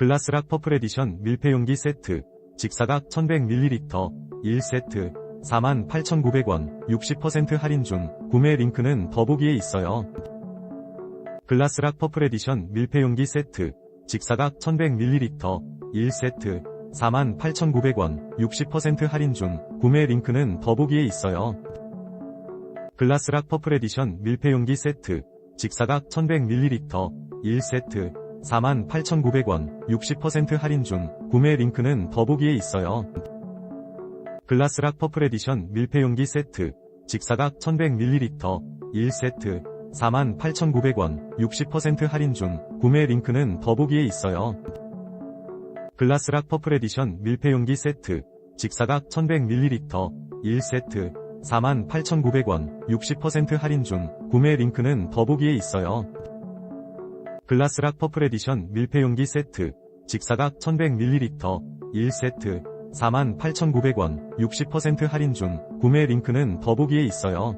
글라스락 퍼플 에디션 밀폐용기 세트 직사각 1100ml 1세트 48,900원 60% 할인 중 구매 링크는 더보기에 있어요. 글라스락 퍼플 에디션 밀폐용기 세트 직사각 1100ml 1세트 48,900원 60% 할인 중 구매 링크는 더보기에 있어요. 글라스락 퍼플 에디션 밀폐용기 세트 직사각 1100ml 1세트 48,900원 60% 할인 중 구매 링크는 더보기에 있어요. 글라스락 퍼플 에디션 밀폐용기 세트 직사각 1100ml 1세트 48,900원 60% 할인 중 구매 링크는 더보기에 있어요. 글라스락 퍼플 에디션 밀폐용기 세트 직사각 1100ml 1세트 48,900원 60% 할인 중 구매 링크는 더보기에 있어요. 글라스락 퍼플 에디션 밀폐용기 세트 직사각 1100ml 1세트 48,900원 60% 할인 중 구매 링크는 더보기에 있어요.